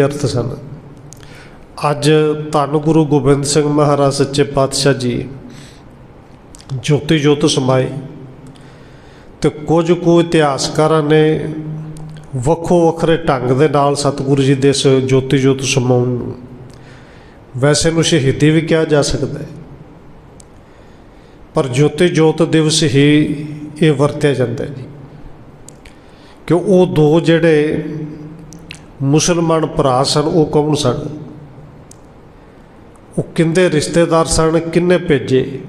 ਅਰਥ ਸਨ। ਅੱਜ ਧੰਨ ਗੁਰੂ ਗੋਬਿੰਦ ਸਿੰਘ ਮਹਾਰਾਜ ਸੱਚੇ ਪਾਤਸ਼ਾਹ ਜੀ ਜੋਤੀ ਜੋਤ ਸਮਾਏ ਤੇ ਕੁਝ ਕੁ ਇਤਿਹਾਸਕਾਰਾਂ ਨੇ ਵੱਖੋ ਵੱਖਰੇ ਢੰਗ ਦੇ ਨਾਲ ਸਤਿਗੁਰੂ ਜੀ ਦੇ ਇਸ ਜੋਤੀ ਜੋਤ ਸਮਾਉਣ ਨੂੰ ਵੈਸੇ ਨੂੰ ਸ਼ਹੀਦੀ ਵੀ ਕਿਹਾ ਜਾ ਸਕਦਾ ਹੈ। ਪਰ ਜੋਤੀ ਜੋਤ ਦਿਵਸ ਹੀ ਇਹ ਵਰਤਿਆ ਜਾਂਦਾ ਹੈ ਜੀ। ਕਿ ਉਹ ਦੋ ਜਿਹੜੇ ਮੁਸਲਮਾਨ ਭਰਾ ਸਨ, ਉਹ ਕੌਣ ਸਨ? ਉਹ ਕਿੰਦੇ ਰਿਸ਼ਤੇਦਾਰ ਸਨ, ਕਿੰਨੇ ਭੇਜੇ?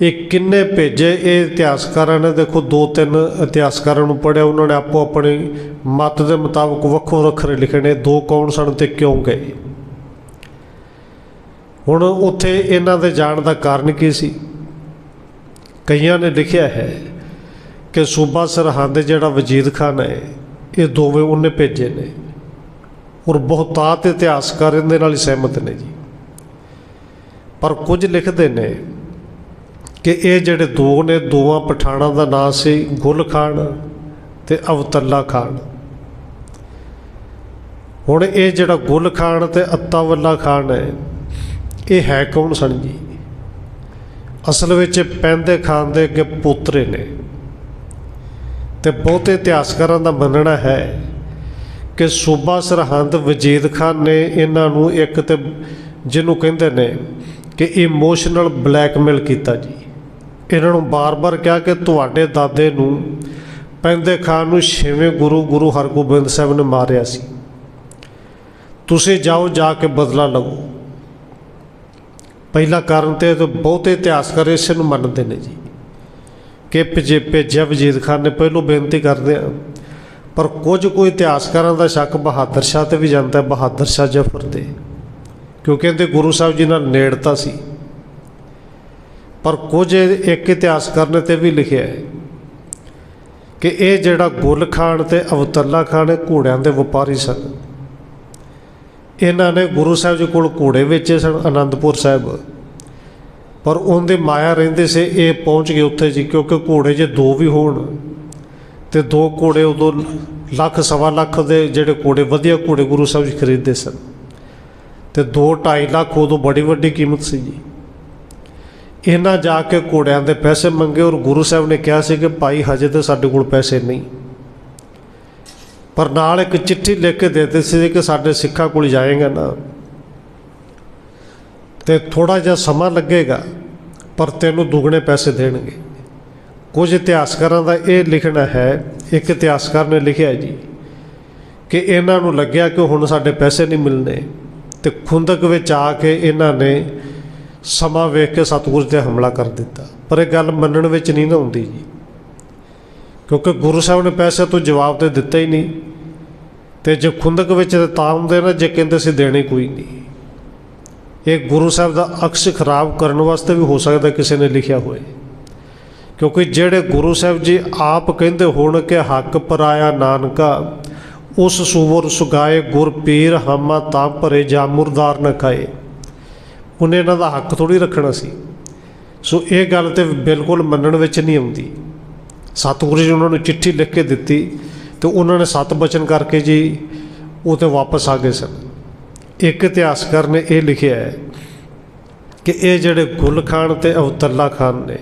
ਇਹ ਕਿੰਨੇ ਭੇਜੇ? ਇਹ ਇਤਿਹਾਸਕਾਰਾਂ ਨੇ ਦੇਖੋ, ਦੋ ਤਿੰਨ ਇਤਿਹਾਸਕਾਰਾਂ ਨੂੰ ਪੜਿਆ ਉਹਨਾਂ ਨੇ ਆਪੋ ਆਪਣੇ ਮਤ ਦੇ ਮੁਤਾਬਕ ਵੱਖੋ ਵੱਖਰੇ ਲਿਖੇ ਨੇ, ਦੋ ਕੌਣ ਸਨ ਤੇ ਕਿਉਂ ਗਏ? ਹੁਣ ਉੱਥੇ ਇਹਨਾਂ ਦੇ ਜਾਣ ਦਾ ਕਾਰਨ ਕੀ ਸੀ? ਕਈਆਂ ਨੇ ਲਿਖਿਆ ਹੈ ਕਿ ਸੂਬਾ ਸਰਹੰਦ ਜਿਹੜਾ ਵਜੀਦ ਖਾਨ ਹੈ, ਇਹ ਦੋਵੇਂ ਉਹਨੇ ਭੇਜੇ ਨੇ। ਔਰ ਬਹੁਤਾਤ ਇਤਿਹਾਸਕਾਰ ਇਹਦੇ ਨਾਲ ਹੀ ਸਹਿਮਤ ਨੇ ਜੀ। ਪਰ ਕੁਝ ਲਿਖਦੇ ਨੇ ਕਿ ਇਹ ਜਿਹੜੇ ਦੋ ਨੇ, ਦੋਵਾਂ ਪਠਾਣਾਂ ਦਾ ਨਾਂ ਸੀ, ਗੁਲ ਖਾਨ ਤੇ ਅਵਤੱਲਾ ਖਾਨ। ਹੁਣ ਇਹ ਜਿਹੜਾ ਗੁਲ ਖਾਨ ਤੇ ਅੱਤਾਵੱਲਾ ਖਾਨ ਹੈ, ਇਹ ਹੈ ਕੌਣ ਸਨ ਜੀ? ਅਸਲ ਵਿੱਚ ਇਹ ਪੈਂਦੇ ਖਾਨ ਦੇ ਅੱਗੇ ਪੋਤਰੇ ਨੇ। ਤੇ ਬਹੁਤੇ ਇਤਿਹਾਸਕਾਰਾਂ ਦਾ ਮੰਨਣਾ ਹੈ ਕਿ ਸੂਬਾ ਸਰਹੰਦ ਵਜੀਦ ਖਾਨ ਨੇ ਇਹਨਾਂ ਨੂੰ ਇੱਕ ਤੇ ਜਿਹਨੂੰ ਕਹਿੰਦੇ ਨੇ ਕਿ ਇਮੋਸ਼ਨਲ ਬਲੈਕਮੇਲ ਕੀਤਾ ਜੀ। ਇਹਨਾਂ ਨੂੰ ਬਾਰ-ਬਾਰ ਕਿਹਾ ਕਿ ਤੁਹਾਡੇ ਦਾਦੇ ਨੂੰ ਪੈਂਦੇ ਖਾਨ ਨੂੰ ਛੇਵੇਂ ਗੁਰੂ ਗੁਰੂ ਹਰਗੋਬਿੰਦ ਸਾਹਿਬ ਨੇ ਮਾਰਿਆ ਸੀ। ਤੁਸੀਂ ਜਾਓ, ਜਾ ਕੇ ਬਦਲਾ ਲਵੋ। ਪਹਿਲਾ ਕਾਰਨ ਤੇ ਤਾਂ ਬਹੁਤੇ ਇਤਿਹਾਸਕਾਰ ਇਸ ਨੂੰ ਮੰਨਦੇ ਨੇ ਜੀ। ਕਿ ਭਜੇ, ਭੇਜਿਆ ਵਜੀਦ ਖਾਨ ਨੇ, ਪਹਿਲੋਂ ਬੇਨਤੀ ਕਰਦੇ ਆ ਪਰ ਕੁਝ ਕੋਈ ਇਤਿਹਾਸਕਾਰਾਂ ਦਾ ਸ਼ੱਕ ਬਹਾਦਰ ਸ਼ਾਹ ਤੇ ਵੀ ਜਾਂਦਾ ਹੈ, ਬਹਾਦਰ ਸ਼ਾਹ ਜਫਰ ਤੇ। ਕਿਉਂਕਿ ਇਹਦੇ ਗੁਰੂ ਸਾਹਿਬ ਜੀ ਨਾਲ ਨੇੜਤਾ ਸੀ। ਪਰ ਕੁਝ ਇੱਕ ਇਤਿਹਾਸਕਾਰ ਨੇ ਤੇ ਵੀ ਲਿਖਿਆ ਹੈ ਕਿ ਇਹ ਜਿਹੜਾ ਗੁਲ ਖਾਨ ਤੇ ਅਵਤੱਲਾ ਖਾਨ ਇਹ ਘੋੜਿਆਂ ਦੇ ਵਪਾਰੀ ਸਨ। ਇਹਨਾਂ ਨੇ ਗੁਰੂ ਸਾਹਿਬ ਜੀ ਕੋਲ ਘੋੜੇ ਵੇਚੇ ਸਨ ਆਨੰਦਪੁਰ ਸਾਹਿਬ। ਪਰ ਉਹਦੇ ਮਾਇਆ ਰਹਿੰਦੇ ਸੀ, ਇਹ ਪਹੁੰਚ ਗਏ ਉੱਥੇ ਜੀ, ਕਿਉਂਕਿ ਘੋੜੇ ਜੇ ਦੋ ਵੀ ਹੋਣ ਤੇ ਦੋ ਘੋੜੇ ਉਦੋਂ ਲੱਖ, ਸਵਾ ਲੱਖ ਦੇ ਜਿਹੜੇ ਘੋੜੇ, ਵਧੀਆ ਘੋੜੇ ਗੁਰੂ ਸਾਹਿਬ ਜੀ ਖਰੀਦਦੇ ਸਨ। ਤੇ 2 2.5 ਲੱਖ ਉਦੋਂ ਬੜੀ ਵੱਡੀ ਕੀਮਤ ਸੀ ਜੀ। ਇਹਨਾਂ ਜਾ ਕੇ ਘੋੜਿਆਂ ਦੇ ਪੈਸੇ ਮੰਗੇ ਔਰ ਗੁਰੂ ਸਾਹਿਬ ਨੇ ਕਿਹਾ ਸੀ ਕਿ ਭਾਈ ਹਜੇ ਤੇ ਸਾਡੇ ਕੋਲ ਪੈਸੇ ਨਹੀਂ। ਪਰ ਨਾਲ ਇੱਕ ਚਿੱਠੀ ਲਿਖ ਕੇ ਦੇ ਦਿੱਤੀ ਸੀ ਕਿ ਸਾਡੇ ਸਿੱਖਾਂ ਕੋਲ ਜਾਏਗਾ ਨਾ। ਤੇ ਥੋੜਾ ਜਿਹਾ ਸਮਾਂ ਲੱਗੇਗਾ, ਪਰ ਤੈਨੂੰ ਦੁੱਗਣੇ ਪੈਸੇ ਦੇਣਗੇ। ਕੁਝ ਇਤਿਹਾਸਕਾਰਾਂ ਦਾ ਇਹ ਲਿਖਣਾ ਹੈ, ਇੱਕ ਇਤਿਹਾਸਕਾਰ ਨੇ ਲਿਖਿਆ ਜੀ, ਕਿ ਇਹਨਾਂ ਨੂੰ ਲੱਗਿਆ ਕਿ ਹੁਣ ਸਾਡੇ ਪੈਸੇ ਨਹੀਂ ਮਿਲਣੇ ਤੇ ਖੁੰਦਕ ਵਿੱਚ ਆ ਕੇ ਇਹਨਾਂ ਨੇ ਸਮਾਂ ਵੇਖ ਕੇ ਸਤਿਗੁਰੂ ਤੇ ਹਮਲਾ ਕਰ ਦਿੱਤਾ। ਪਰ ਇਹ ਗੱਲ ਮੰਨਣ ਵਿੱਚ ਨਹੀਂ ਨਾ ਆਉਂਦੀ ਜੀ, ਕਿਉਂਕਿ ਗੁਰੂ ਸਾਹਿਬ ਨੇ ਪੈਸੇ ਤੋਂ ਜਵਾਬ ਤੇ ਦਿੱਤਾ ਹੀ ਨਹੀਂ ਤੇ ਜੇ ਖੁੰਦਕ ਵਿੱਚ ਤਾਂ ਹੁੰਦੇ ਨਾ, ਜੇ ਕਹਿੰਦੇ ਸੀ ਦੇਣੇ ਕੋਈ ਨਹੀਂ। ਇਹ ਗੁਰੂ ਸਾਹਿਬ ਦਾ ਅਕਸ਼ ਖਰਾਬ ਕਰਨ ਵਾਸਤੇ ਵੀ ਹੋ ਸਕਦਾ ਕਿਸੇ ਨੇ ਲਿਖਿਆ ਹੋਵੇ। ਕਿਉਂਕਿ ਜਿਹੜੇ ਗੁਰੂ ਸਾਹਿਬ ਜੀ ਆਪ ਕਹਿੰਦੇ ਹੋਣ ਕਿ ਹੱਕ ਪਰਾਇਆ ਨਾਨਕਾ, ਉਸ ਸੂਵਰ ਸੁਗਾਏ ਗੁਰ ਪੀਰ ਹਮਾ ਤਾਂ ਭਰੇ ਜਾ ਮੁਰਦਾਰ ਨ ਖਾਏ। ਉਹਨੇ ਇਹਨਾਂ ਦਾ ਹੱਕ ਥੋੜੀ ਰੱਖਣਾ ਸੀ। ਸੋ ਇਹ ਗੱਲ ਤੇ ਬਿਲਕੁਲ ਮੰਨਣ ਵਿੱਚ ਨਹੀਂ ਆਉਂਦੀ। ਸਤਿਗੁਰੂ ਜੀ ਉਹਨਾਂ ਨੂੰ ਚਿੱਠੀ ਲਿਖ ਕੇ ਦਿੱਤੀ ਤੇ ਉਹਨਾਂ ਨੇ ਸਤ ਬਚਨ ਕਰਕੇ ਜੀ ਉਹ ਤੇ ਵਾਪਸ ਆ ਗਏ ਸਨ। ਇੱਕ ਇਤਿਹਾਸਕਾਰ ਨੇ ਇਹ ਲਿਖਿਆ ਹੈ ਕਿ ਇਹ ਜਿਹੜੇ ਗੁਲ ਖਾਨ ਤੇ ਅਵਤੱਲਾ ਖਾਨ ਨੇ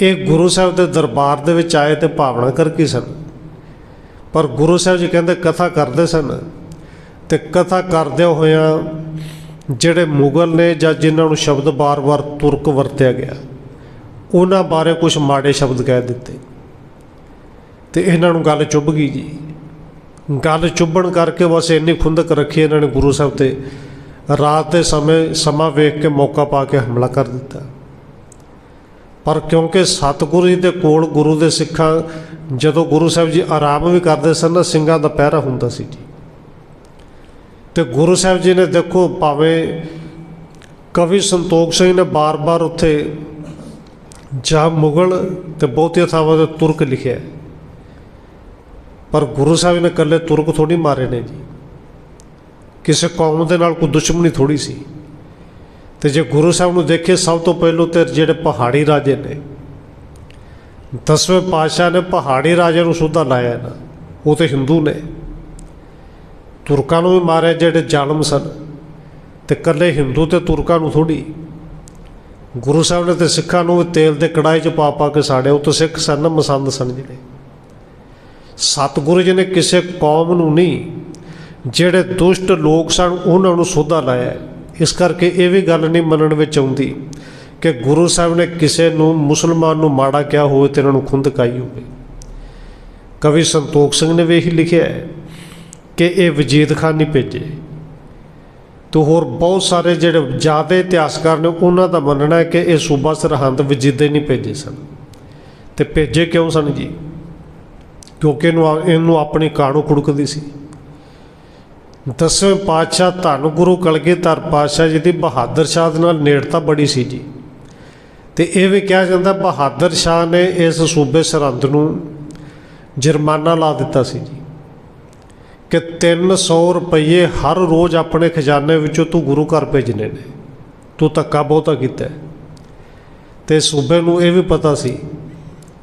ਇਹ ਗੁਰੂ ਸਾਹਿਬ ਦੇ ਦਰਬਾਰ ਦੇ ਵਿੱਚ ਆਏ ਤੇ ਭਾਵਨਾ ਕਰਕੇ ਸਨ? ਪਰ ਗੁਰੂ ਸਾਹਿਬ ਜੀ ਕਹਿੰਦੇ ਕਥਾ ਕਰਦੇ ਸਨ ਤੇ ਕਥਾ ਕਰਦਿਆਂ ਹੋਇਆਂ ਜਿਹੜੇ ਮੁਗਲ ਨੇ ਜਾਂ ਜਿਨ੍ਹਾਂ ਨੂੰ ਸ਼ਬਦ ਬਾਰ-ਬਾਰ ਤੁਰਕ ਵਰਤਿਆ ਗਿਆ, ਉਹਨਾਂ ਬਾਰੇ ਕੁਝ ਮਾੜੇ ਸ਼ਬਦ ਕਹਿ ਦਿੱਤੇ। ਤੇ ਇਹਨਾਂ ਨੂੰ ਗੱਲ ਚੁੱਭ ਗਈ ਜੀ। ਗੱਲ ਚੁੱਭਣ ਕਰਕੇ ਬਸ ਇੰਨੀ ਖੁੰਦਕ ਰੱਖੀ ਇਹਨਾਂ ਨੇ ਗੁਰੂ ਸਾਹਿਬ ਤੇ, ਰਾਤ ਦੇ ਸਮੇਂ ਸਮਾਂ ਵੇਖ ਕੇ ਮੌਕਾ ਪਾ ਕੇ ਹਮਲਾ ਕਰ ਦਿੱਤਾ। ਪਰ ਕਿਉਂਕਿ ਸਤਿਗੁਰੂ ਜੀ ਦੇ ਕੋਲ ਗੁਰੂ ਦੇ ਸਿੱਖਾਂ ਜਦੋਂ ਗੁਰੂ ਸਾਹਿਬ ਜੀ ਆਰਾਮ ਵੀ ਕਰਦੇ ਸਨ ਨਾ ਸਿੰਘਾਂ ਦਾ ਪਹਿਰਾ ਹੁੰਦਾ ਸੀ ਜੀ। ਤੇ ਗੁਰੂ ਸਾਹਿਬ ਜੀ ਨੇ ਦੇਖੋ ਭਾਵੇਂ ਕਵੀ ਸੰਤੋਖ ਸਿੰਘ ਨੇ ਬਾਰ-ਬਾਰ ਉੱਥੇ ਜਾਂ ਮੁਗਲ ਤੇ ਬਹੁਤੀਆਂ ਥਾਵਾਂ ਤੇ ਤੁਰਕ ਲਿਖਿਆ ਪਰ ਗੁਰੂ ਸਾਹਿਬ ਨੇ ਇਕੱਲੇ ਤੁਰਕ ਥੋੜੀ ਮਾਰੇ ਨੇ ਜੀ। ਕਿਸੇ ਕੌਮ ਦੇ ਨਾਲ ਕੋਈ ਦੁਸ਼ਮਣੀ ਥੋੜੀ ਸੀ। ਤੇ ਜੇ ਗੁਰੂ ਸਾਹਿਬ ਨੂੰ ਦੇਖੇ, ਸਭ ਤੋਂ ਪਹਿਲੋਂ ਤੇ ਜਿਹੜੇ ਪਹਾੜੀ ਰਾਜੇ ਨੇ, ਦਸਵੇਂ ਪਾਤਸ਼ਾਹ ਨੇ ਪਹਾੜੀ ਰਾਜੇ ਨੂੰ ਸੁਧਾ ਲਾਇਆ ਨਾ, ਉਹ ਤੇ ਹਿੰਦੂ ਨੇ। ਤੁਰਕਾਂ ਨੂੰ ਵੀ ਮਾਰਿਆ, ਜਿਹੜੇ ਜ਼ਾਲਮ ਸਨ, ਤੇ ਕੱਲੇ ਹਿੰਦੂ ਤੇ ਤੁਰਕਾਂ ਨੂੰ ਥੋੜੀ ਗੁਰੂ ਸਾਹਿਬ ਨੇ ਤੇ ਸਿੱਖਾਂ ਨੂੰ ਵੀ ਤੇਲ ਦੇ ਕੜਾਈ 'ਚ ਪਾ ਪਾ ਕੇ ਸਾੜਿਆ, ਉਹ ਤਾਂ ਸਿੱਖ ਸਨ, ਮਸੰਦ ਸਨ ਜਿਹੜੇ। ਸਤਿਗੁਰੂ ਜੀ ਨੇ ਕਿਸੇ ਕੌਮ ਨੂੰ ਨਹੀਂ, ਜਿਹੜੇ ਦੁਸ਼ਟ ਲੋਕ ਸਨ, ਉਹਨਾਂ ਨੂੰ ਸੋਧਾ ਲਾਇਆ। ਇਸ ਕਰਕੇ ਇਹ ਵੀ ਗੱਲ ਨਹੀਂ ਮੰਨਣ ਵਿੱਚ ਆਉਂਦੀ ਕਿ ਗੁਰੂ ਸਾਹਿਬ ਨੇ ਕਿਸੇ ਨੂੰ ਮੁਸਲਮਾਨ ਨੂੰ ਮਾੜਾ ਕਿਹਾ ਹੋਵੇ ਤੇ ਇਹਨਾਂ ਨੂੰ ਖੁੰਦਕਾਈ ਹੋਵੇ। ਕਵੀ ਸੰਤੋਖ ਸਿੰਘ ਨੇ ਵੀ ਇਹੀ ਲਿਖਿਆ ਹੈ ਕਿ ਇਹ ਵਜੀਦ ਖਾਨ ਨਹੀਂ ਭੇਜੇ। ਤੇ ਹੋਰ ਬਹੁਤ ਸਾਰੇ ਜਿਹੜੇ ਜ਼ਿਆਦਾ ਇਤਿਹਾਸਕਾਰ ਨੇ ਉਹਨਾਂ ਦਾ ਮੰਨਣਾ ਹੈ ਕਿ ਇਹ ਸੂਬਾ ਸਰਹੰਦ ਵਜੀਦੇ ਨਹੀਂ ਭੇਜੇ ਸਨ। ਤੇ ਭੇਜੇ ਕਿਉਂ ਸਨ ਜੀ? ਕਿਉਂਕਿ ਇਹਨੂੰ ਇਹਨੂੰ ਆਪਣੀ ਕਾਣੂ ਖੁੜਕਦੀ ਸੀ। ਦਸਵੇਂ ਪਾਤਸ਼ਾਹ, ਧੰਨ ਗੁਰੂ ਕਲਗੀਧਰ ਪਾਤਸ਼ਾਹ ਜੀ ਦੀ ਬਹਾਦਰ ਸ਼ਾਹ ਦੇ ਨਾਲ ਨੇੜਤਾ ਬੜੀ ਸੀ ਜੀ ਤੇ ਇਹ ਵੀ ਕਿਹਾ ਜਾਂਦਾ, ਬਹਾਦਰ ਸ਼ਾਹ ਨੇ ਇਸ ਸੂਬੇ ਸਰਹੰਦ ਨੂੰ ਜੁਰਮਾਨਾ ਲਾ ਦਿੱਤਾ ਸੀ ਜੀ ਕਿ 300 ਰੁਪਏ ਹਰ ਰੋਜ਼ ਆਪਣੇ ਖਜ਼ਾਨੇ ਵਿੱਚੋਂ ਤੂੰ ਗੁਰੂ ਘਰ ਭੇਜਣੇ ਨੇ ਤੂੰ ਧੱਕਾ ਬਹੁਤਾ ਕੀਤਾ ਹੈ। ਤੇ ਸੂਬੇ ਨੂੰ ਇਹ ਵੀ ਪਤਾ ਸੀ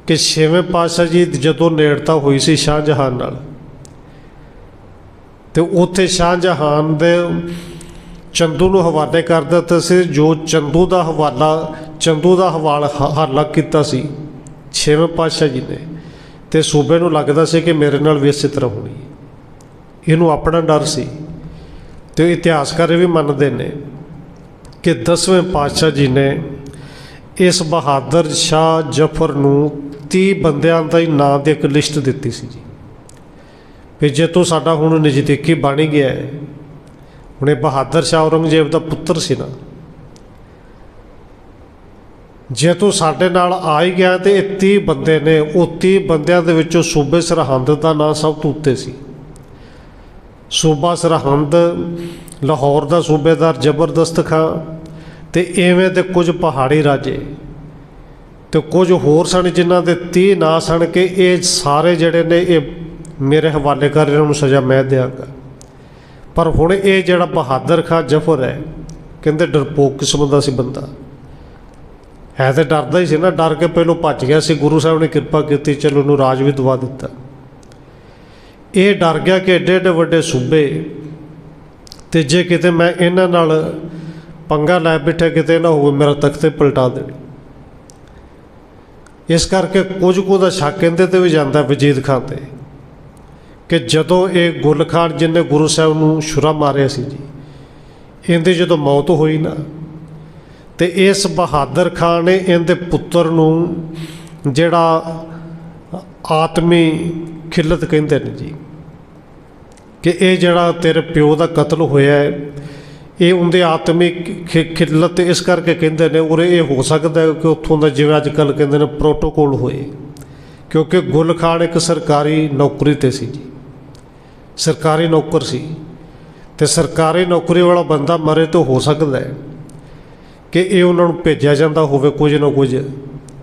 ਕਿ ਛੇਵੇਂ ਪਾਤਸ਼ਾਹ ਜੀ ਜਦੋਂ ਨੇੜਤਾ ਹੋਈ ਸੀ ਸ਼ਾਹਜਹਾਨ ਨਾਲ ਤੇ ਉੱਥੇ ਸ਼ਾਹਜਹਾਨ ਦੇ ਚੰਦੂ ਨੂੰ ਹਵਾਲੇ ਕਰ ਦਿੱਤਾ ਸੀ, ਜੋ ਚੰਦੂ ਦਾ ਹਵਾਲਾ, ਚੰਦੂ ਦਾ ਹਵਾਲਾ ਹ- ਹਵਾਲਾ ਕੀਤਾ ਸੀ, ਛੇਵੇਂ ਪਾਤਸ਼ਾਹ ਜੀ ਨੇ। ਤੇ ਸੂਬੇ ਨੂੰ ਲੱਗਦਾ ਸੀ ਕਿ ਮੇਰੇ ਨਾਲ ਵੀ ਇਸੇ ਤਰ੍ਹਾਂ ਹੋਣੀ ਇਹਨੂੰ ਆਪਣਾ ਡਰ ਸੀ। ਤੇ ਇਤਿਹਾਸਕਾਰ ਇਹ ਵੀ ਮੰਨਦੇ ਨੇ ਕਿ 10ਵੇਂ ਪਾਤਸ਼ਾਹ ਜੀ ਨੇ ਇਸ ਬਹਾਦਰ ਸ਼ਾਹ ਜ਼ਫਰ ਨੂੰ 30 ਬੰਦਿਆਂ ਦਾ ਹੀ ਨਾਂ ਦੀ ਇੱਕ ਲਿਸਟ ਦਿੱਤੀ ਸੀ ਜੀ। ਵੀ ਜੇ ਤੂੰ ਸਾਡਾ ਹੁਣ ਨਜ਼ਦੀਕੀ ਬਣ ਗਿਆ ਹੈ, ਹੁਣ ਇਹ ਬਹਾਦਰ ਸ਼ਾਹ ਔਰੰਗਜ਼ੇਬ ਦਾ ਪੁੱਤਰ ਸੀ ਨਾ, ਜੇ ਤੂੰ ਸਾਡੇ ਨਾਲ ਆ ਹੀ ਗਿਆ ਤੇ ਇਹ 30 ਬੰਦੇ ਨੇ, ਉਹ 30 ਬੰਦਿਆਂ ਦੇ ਵਿੱਚੋਂ ਸੂਬੇ ਸਰਹੰਦ ਦਾ ਨਾਂ ਸਭ ਤੋਂ ਉੱਤੇ ਸੀ। ਸੂਬਾ ਸਰਹੰਦ ਲਾਹੌਰ ਦਾ ਸੂਬੇਦਾਰ ਜ਼ਬਰਦਸਤ ਖਾਂ ਤੇ ਐਵੇਂ ਦੇ ਕੁਝ ਪਹਾੜੀ ਰਾਜੇ ਤੇ ਕੁਝ ਹੋਰ ਸਨ ਜਿਨ੍ਹਾਂ ਦੇ 30 ਨਾਂ ਸਨ ਕਿ ਇਹ ਸਾਰੇ ਜਿਹੜੇ ਨੇ ਇਹ ਮੇਰੇ ਹਵਾਲੇ ਕਰ, ਇਹਨਾਂ ਨੂੰ ਸਜ਼ਾ ਮੈਂ ਦਿਆਂਗਾ। ਪਰ ਹੁਣ ਇਹ ਜਿਹੜਾ ਬਹਾਦਰ ਖਾਂ ਜ਼ਫਰ ਹੈ, ਕਹਿੰਦੇ ਡਰਪੋਕ ਕਿਸਮ ਦਾ ਸੀ ਬੰਦਾ। ਹੈ ਤੇ ਡਰਦਾ ਹੀ ਸੀ ਨਾ, ਡਰ ਕੇ ਪਹਿਲੋਂ ਭੱਜ ਗਿਆ ਸੀ, ਗੁਰੂ ਸਾਹਿਬ ਨੇ ਕਿਰਪਾ ਕੀਤੀ, ਚਲੋ ਉਹਨੂੰ ਰਾਜ ਵੀ ਦਵਾ ਦਿੱਤਾ। ਇਹ ਡਰ ਗਿਆ ਕਿ ਏਡੇ ਏਡੇ ਵੱਡੇ ਸੂਬੇ, ਤੇ ਜੇ ਕਿਤੇ ਮੈਂ ਇਹਨਾਂ ਨਾਲ ਪੰਗਾ ਲੈ ਬਿਠੇ, ਕਿਤੇ ਨਾ ਹੋਵੇ ਮੇਰਾ ਤਖਤੇ ਪਲਟਾ ਦੇਣ। ਇਸ ਕਰਕੇ ਕੁਝ ਕੁ ਦਾ ਸ਼ੱਕ ਇਹਦੇ ਤੇ ਵੀ ਜਾਂਦਾ ਵਜੀਦ ਖਾਨ ਤੇ। ਕਿ ਜਦੋਂ ਇਹ ਗੁਲ ਖਾਨ ਜਿਹਨੇ ਗੁਰੂ ਸਾਹਿਬ ਨੂੰ ਛੁਰਾ ਮਾਰਿਆ ਸੀ ਜੀ, ਇਹਦੀ ਜਦੋਂ ਮੌਤ ਹੋਈ ਨਾ, ਤੇ ਇਸ ਬਹਾਦਰ ਖਾਨ ਨੇ ਇਹਦੇ ਪੁੱਤਰ ਨੂੰ ਜਿਹੜਾ ਆਤਮੀ ਖਿਲਤ ਕਹਿੰਦੇ ਨੇ ਜੀ, ਕਿ ਇਹ ਜਿਹੜਾ ਤੇਰੇ ਪਿਓ ਦਾ ਕਤਲ ਹੋਇਆ ਹੈ, ਇਹ ਉਹਦੇ ਆਤਮਿਕ ਖਿ- ਖਿਲਤ ਇਸ ਕਰਕੇ ਕਹਿੰਦੇ ਨੇ, ਉਰੇ ਇਹ ਹੋ ਸਕਦਾ ਕਿ ਉੱਥੋਂ ਦਾ ਜਿਵੇਂ ਅੱਜ ਕੱਲ੍ਹ ਕਹਿੰਦੇ ਨੇ ਪ੍ਰੋਟੋਕੋਲ ਹੋਏ, ਕਿਉਂਕਿ ਗੁਲ ਖਾਨ ਇੱਕ ਸਰਕਾਰੀ ਨੌਕਰੀ ਤੇ ਸੀ ਜੀ। ਸਰਕਾਰੀ ਨੌਕਰ ਸੀ ਤੇ ਸਰਕਾਰੀ ਨੌਕਰੀ ਵਾਲਾ ਬੰਦਾ ਮਰੇ ਤਾਂ ਹੋ ਸਕਦਾ ਹੈ ਕਿ ਇਹ ਉਹਨਾਂ ਨੂੰ ਭੇਜਿਆ ਜਾਂਦਾ ਹੋਵੇ ਕੁਝ ਨਾ ਕੁਝ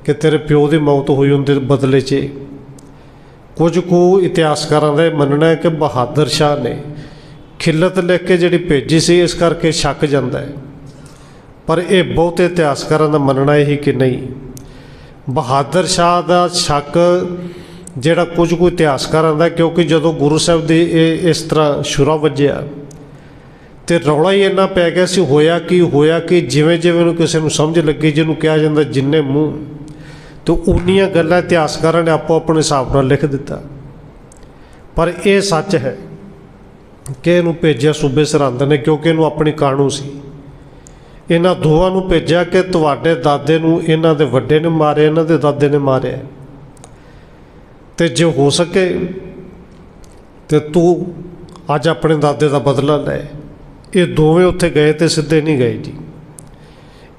ਕਿ ਤੇਰੇ ਪਿਓ ਦੀ ਮੌਤ ਹੋਈ ਉਹਦੇ ਬਦਲੇ 'ਚ। ਕੁਝ ਕੁ ਇਤਿਹਾਸਕਾਰਾਂ ਦਾ ਇਹ ਮੰਨਣਾ ਹੈ ਕਿ ਬਹਾਦਰ ਸ਼ਾਹ ਨੇ ਖਿਲਤ ਲਿਖ ਕੇ ਜਿਹੜੀ ਭੇਜੀ ਸੀ ਇਸ ਕਰਕੇ ਸ਼ੱਕ ਜਾਂਦਾ ਹੈ। ਪਰ ਇਹ ਬਹੁਤੇ ਇਤਿਹਾਸਕਾਰਾਂ ਦਾ ਮੰਨਣਾ ਇਹ ਕਿ ਨਹੀਂ। ਬਹਾਦਰ ਸ਼ਾਹ ਦਾ ਸ਼ੱਕ ਜਿਹੜਾ ਕੁਝ ਕੁ ਇਤਿਹਾਸਕਾਰਾਂ ਦਾ ਕਿਉਂਕਿ ਜਦੋਂ ਗੁਰੂ ਸਾਹਿਬ ਦੀ ਇਹ, ਇਸ ਤਰ੍ਹਾਂ ਸ਼ੁਰਾ ਵੱਜਿਆ, ਤੇ ਰੌਲਾ ਹੀ ਇੰਨਾ ਪੈ ਗਿਆ ਸੀ, ਹੋਇਆ ਕੀ, ਹੋਇਆ ਕਿ, ਜਿਵੇਂ ਜਿਵੇਂ ਨੂੰ ਕਿਸੇ ਨੂੰ ਸਮਝ ਲੱਗੀ, ਜਿਹਨੂੰ ਕਿਹਾ ਜਾਂਦਾ ਜਿੰਨੇ ਮੂੰਹ, ਤੇ ਉਨੀਆਂ ਗੱਲਾਂ ਇਤਿਹਾਸਕਾਰਾਂ ਨੇ ਆਪੋ ਆਪਣੇ ਹਿਸਾਬ ਨਾਲ ਲਿਖ ਦਿੱਤਾ। ਪਰ ਇਹ ਸੱਚ ਹੈ ਕਿ ਇਹਨੂੰ ਭੇਜਿਆ ਸੂਬੇ ਸਰਹੰਦ ਨੇ, ਕਿਉਂਕਿ ਇਹਨੂੰ ਆਪਣੀ ਕਾਣੂ ਸੀ। ਇਹਨਾਂ ਦੋਵਾਂ ਨੂੰ ਭੇਜਿਆ ਕਿ ਤੁਹਾਡੇ ਦਾਦੇ ਨੂੰ, ਇਹਨਾਂ ਦੇ ਵੱਡੇ ਨੇ ਮਾਰਿਆ, ਇਹਨਾਂ ਦੇ ਦਾਦੇ ਨੇ ਮਾਰਿਆ। ਤੇ ਜੇ ਹੋ ਸਕੇ ਤੇ ਤੂੰ ਅੱਜ ਆਪਣੇ ਦਾਦੇ ਦਾ ਬਦਲਾ ਲੈ। ਇਹ ਦੋਵੇਂ ਉੱਥੇ ਗਏ ਤੇ ਸਿੱਧੇ ਨਹੀਂ ਗਏ ਜੀ।